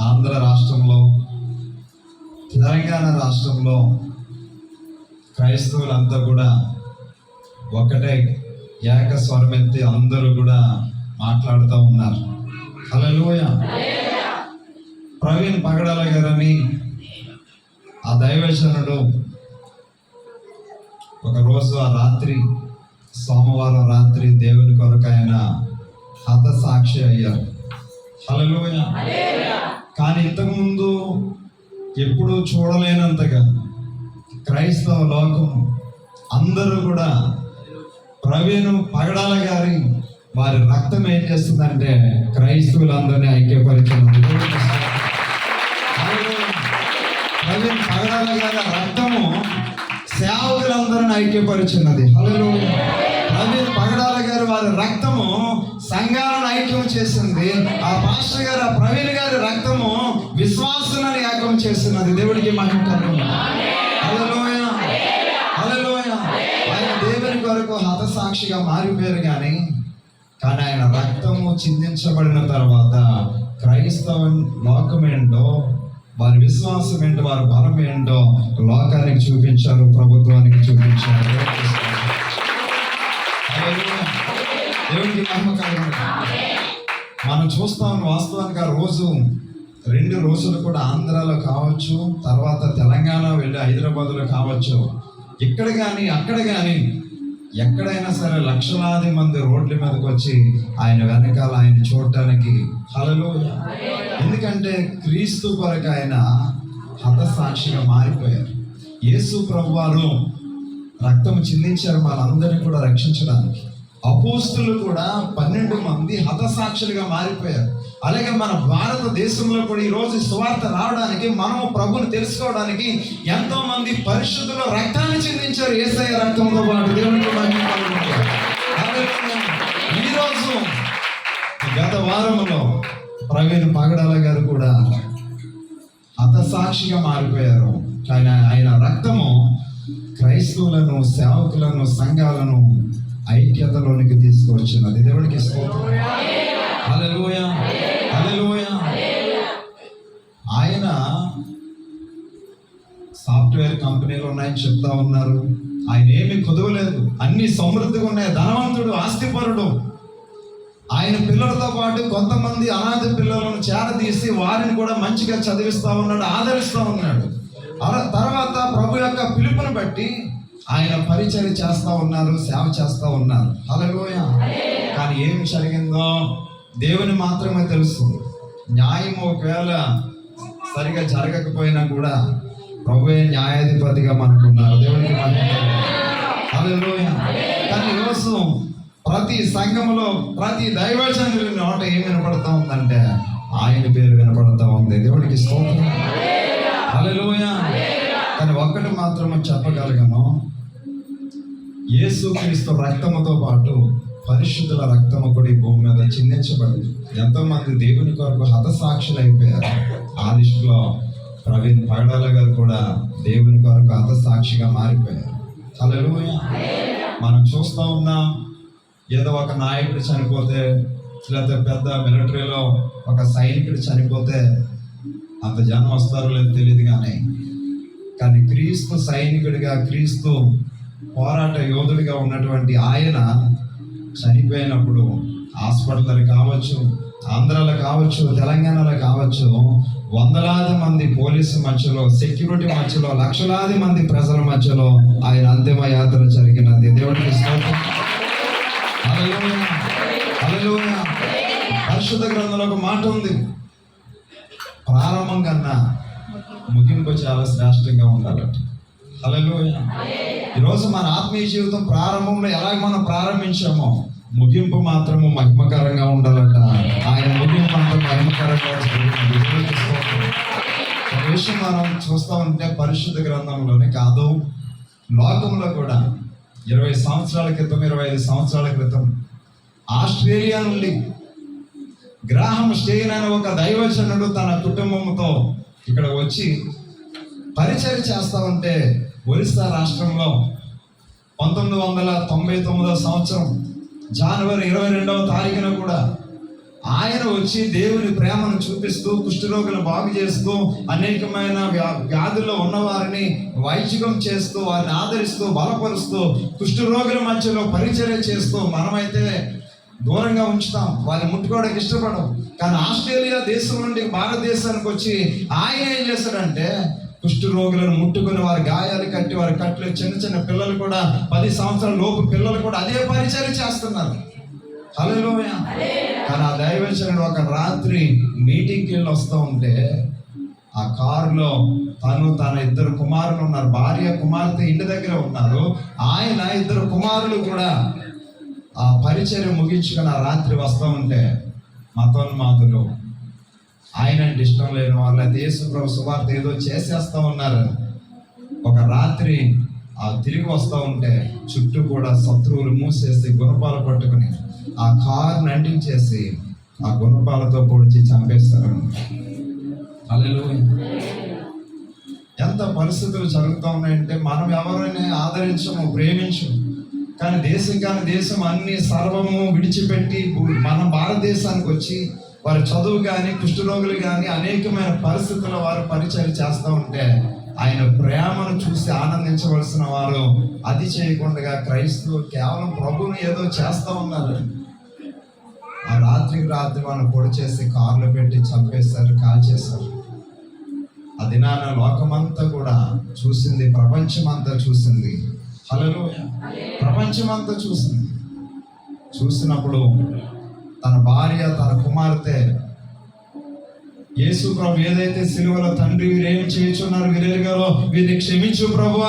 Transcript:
ఆంధ్ర రాష్ట్రంలో తెలంగాణ రాష్ట్రంలో క్రైస్తవులంతా కూడా ఒకటే ఏక స్వరమెత్తి అందరూ కూడా మాట్లాడుతూ ఉన్నారు. హలోయ ప్రవీణ్ పగడాల గారని ఆ దైవశనుడు ఒక రోజు ఆ రాత్రి సోమవారం రాత్రి దేవుని కొరకు ఆయన హతసాక్షి అయ్యారు. హలోయ కానీ ఇంతకుముందు ఎప్పుడూ చూడలేనంతగా క్రైస్తవ లోకం అందరూ కూడా ప్రవీణ్ పగడాల గారి వారి రక్తం ఏం చేస్తుందంటే క్రైస్తవులందరినీ ఐక్యపరిచినది. ప్రవీణ్ పగడాల గారి రక్తము సేవకులందరిని ఐక్యపరిచినది. హలో ప్రవీణ్ పగడాల గారి వారి రక్తము సంఘాలను ఐక్యం చేసింది ఆ పాస్టర్ గారు ఆ ప్రవీణ్ గారి రక్తము విశ్వాసులను ఏకం చేస్తున్నది. దేవుడికి మహిమ కలుగును. హల్లెలూయా. హల్లెలూయా. ఆయన దేవుని కొరకు హతసాక్షిగా మారిపోయారు కానీ కానీ ఆయన రక్తము చిందించబడిన తర్వాత క్రైస్తవ లోకం ఏంటో వారి విశ్వాసం ఏంటో వారి బలం ఏంటో లోకానికి చూపించారు ప్రభుత్వానికి చూపించారు. దేవునికి మహిమ మనం చూస్తాం వాస్తవానికి ఆ రోజు రెండు రోజులు కూడా ఆంధ్రాలో కావచ్చు తర్వాత తెలంగాణ వెళ్ళి హైదరాబాద్లో కావచ్చు. ఇక్కడ కానీ అక్కడ కానీ ఎక్కడైనా సరే లక్షలాది మంది రోడ్ల మీదకి వచ్చి ఆయన వెనకాల ఆయన చూడటానికి హలలో ఎందుకంటే క్రీస్తు కొరకు ఆయన హతసాక్షిగా మారిపోయారు. యేసు ప్రభు వారు రక్తం చిందించారు మనందరినీ కూడా రక్షించడానికి. అపోస్తులు కూడా పన్నెండు మంది హతసాక్షులుగా మారిపోయారు. అలాగే మన భారతదేశంలో కూడా ఈ రోజు సువార్త రావడానికి మనము ప్రభుని తెలుసుకోవడానికి ఎంతో మంది పరిశుద్ధులు రక్తాన్ని చెందించారు ఏసఐ రక్తంతో పాటు దేవునికి ఈరోజు రోజు గత వారంలో ప్రవీణ్ పగడాల గారు కూడా హతసాక్షిగా మారిపోయారు. కానీ ఆయన రక్తము క్రైస్తవులను సేవకులను సంఘాలను ఐక్యతలోనికి తీసుకువచ్చినది. దేవుడికి ఆయన సాఫ్ట్వేర్ కంపెనీలు ఉన్నాయని చెప్తా ఉన్నారు. ఆయన ఏమి కుదవలేదు. అన్ని సమృద్ధిగా ఉన్నాయి. ధనవంతుడు ఆస్తిపరుడు. ఆయన పిల్లలతో పాటు కొంతమంది అనాథ పిల్లలను చేరదీసి వారిని కూడా మంచిగా చదివిస్తా ఉన్నాడు ఆదరిస్తూ ఉన్నాడు. అలా తర్వాత ప్రభు యొక్క పిలుపుని బట్టి ఆయన పరిచయం చేస్తా ఉన్నారు సేవ చేస్తా ఉన్నారు. హల్లెలూయా. కానీ ఏమి జరిగిందో దేవుని మాత్రమే తెలుసు న్యాయం ఒకవేళ సరిగా జరగకపోయినా కూడా ప్రభువే న్యాయాధిపతిగా మనకున్నారు. దేవునికి మహిమ. హల్లెలూయా. కానీ ఈరోజు ప్రతి సంఘములో ప్రతి దైవజనుడి నోట ఏం వినపడతా ఉందంటే ఆయన పేరు వినపడతా ఉంది. దేవుడికి స్తోత్రం. హల్లెలూయా. కానీ ఒక్కటి మాత్రం చెప్పగలిగాను యేసుక్రీస్తు రక్తముతో పాటు పరిశుద్ధుల రక్తము కూడా ఈ భూమి మీద చిందించబడింది. ఎంతో మంది దేవుని కొరకు హతసాక్షులు అయిపోయారు ఆ లిస్టులో ప్రవీణ్ పగడాల గారు కూడా దేవుని కొరకు హతసాక్షిగా మారిపోయారు. చాలా మనం చూస్తూ ఉన్నాం ఏదో ఒక నాయకుడు చనిపోతే లేకపోతే పెద్ద మిలిటరీలో ఒక సైనికుడు చనిపోతే అంత జనం వస్తారో లేదో తెలియదు కానీ కానీ క్రీస్తు సైనికుడిగా క్రీస్తు పోరాట యోధుడిగా ఉన్నటువంటి ఆయన చనిపోయినప్పుడు హాస్పిటల్ కావచ్చు ఆంధ్రాలో కావచ్చు తెలంగాణలో కావచ్చు వందలాది మంది పోలీసు మధ్యలో సెక్యూరిటీ మధ్యలో లక్షలాది మంది ప్రజల మధ్యలో ఆయన అంతిమ యాత్ర జరిగినది. దేవుడికి పరిశుద్ధ గ్రంథంలో ఒక మాట ఉంది. ప్రారంభం కన్నా ముగింపు చాలా శ్రేష్టంగా ఉండాలంటే. ఈరోజు మన ఆత్మీయ జీవితం ప్రారంభంలో ఎలా మనం ప్రారంభించామో ముగింపు మాత్రము మహిమకరంగా ఉండాలంట. ఆయన ముగింపు అంత మహిమకరంగా విషయం మనం చూస్తా ఉంటే పరిశుద్ధ గ్రంథంలోనే కాదు లోకంలో కూడా ఇరవై సంవత్సరాల క్రితం ఇరవై ఐదు సంవత్సరాల క్రితం ఆస్ట్రేలియా నుండి గ్రాహం స్టేన్ అనే ఒక దైవజనుడు తన కుటుంబంతో ఇక్కడ వచ్చి పరిచయం చేస్తా ఉంటే ఒరిస్సా రాష్ట్రంలో పంతొమ్మిది వందల తొంభై తొమ్మిదో సంవత్సరం జనవరి ఇరవై రెండవ తారీఖున కూడా ఆయన వచ్చి దేవుని ప్రేమను చూపిస్తూ కుష్ఠరోగులను బాగు చేస్తూ అనేకమైన వ్యా- వ్యాధుల్లో ఉన్నవారిని వైద్యం చేస్తూ వారిని ఆదరిస్తూ బలపరుస్తూ కుష్ఠరోగుల మధ్యలో పరిచర్య చేస్తూ మనమైతే దూరంగా ఉంచుతాం. వారిని ముట్టుకోవడానికి ఇష్టపడం కానీ ఆస్ట్రేలియా దేశం నుండి భారతదేశానికి వచ్చి ఆయన ఏం చేస్తాడంటే కుష్ఠరోగులను ముట్టుకుని వారి గాయాలు కట్టి వారి కట్లు చిన్న చిన్న పిల్లలు కూడా పది సంవత్సరాల లోపు పిల్లలు కూడా అదే పరిచయం చేస్తున్నారు. హలోయ కానీ ఆ దైవచనుడు ఒక రాత్రి మీటింగ్కి వెళ్ళి వస్తూ ఉంటే ఆ కారులో తను తన ఇద్దరు కుమారులు ఉన్నారు. భార్య కుమార్తె ఇంటి దగ్గర ఉన్నారు. ఆయన ఇద్దరు కుమారులు కూడా ఆ పరిచయం ముగించుకుని ఆ రాత్రి వస్తూ ఉంటే మతోన్మాదులు ఆయన అంటే ఇష్టం లేని వాళ్ళ దేశప్రభు సువార్త ఏదో చేసేస్తా ఉన్నారు. ఒక రాత్రి ఆ తిరిగి వస్తూ ఉంటే చుట్టూ కూడా శత్రువులు మూసేసి గుణపాలు పట్టుకుని ఆ కారుని అంటించేసి ఆ గుణపాలతో పొడిచి చంపేస్తారు. హల్లెలూయా. ఎంత పరిస్థితులు జరుగుతూ ఉన్నాయంటే మనం ఎవరైనా ఆదరించము ప్రేమించము. కానీ దేశం కానీ దేశం అన్ని సర్వము విడిచిపెట్టి మన భారతదేశానికి వచ్చి వారి చదువు కానీ కుష్ఠరోగులు కానీ అనేకమైన పరిస్థితుల్లో వారు పరిచయం చేస్తూ ఉంటే ఆయన ప్రేమను చూసి ఆనందించవలసిన వారు అది చేయకుండా క్రైస్తవులు కేవలం ప్రభువుని ఏదో చేస్తూ ఉన్నారు. ఆ రాత్రికి రాత్రి వాళ్ళని పొడి చేసి కార్లు పెట్టి చంపేశారు కాల్చేశారు. ఆ దినాన లోకమంతా కూడా చూసింది ప్రపంచమంతా చూసింది. హలో ప్రపంచమంతా చూసింది. చూసినప్పుడు తన భార్య తన కుమార్తె. యేసు ప్రభు ఏదైతే సిలువలో తండ్రి వీరేం చేయుచున్నారు వీరెరుగారో వీరిని క్షమించు ప్రభు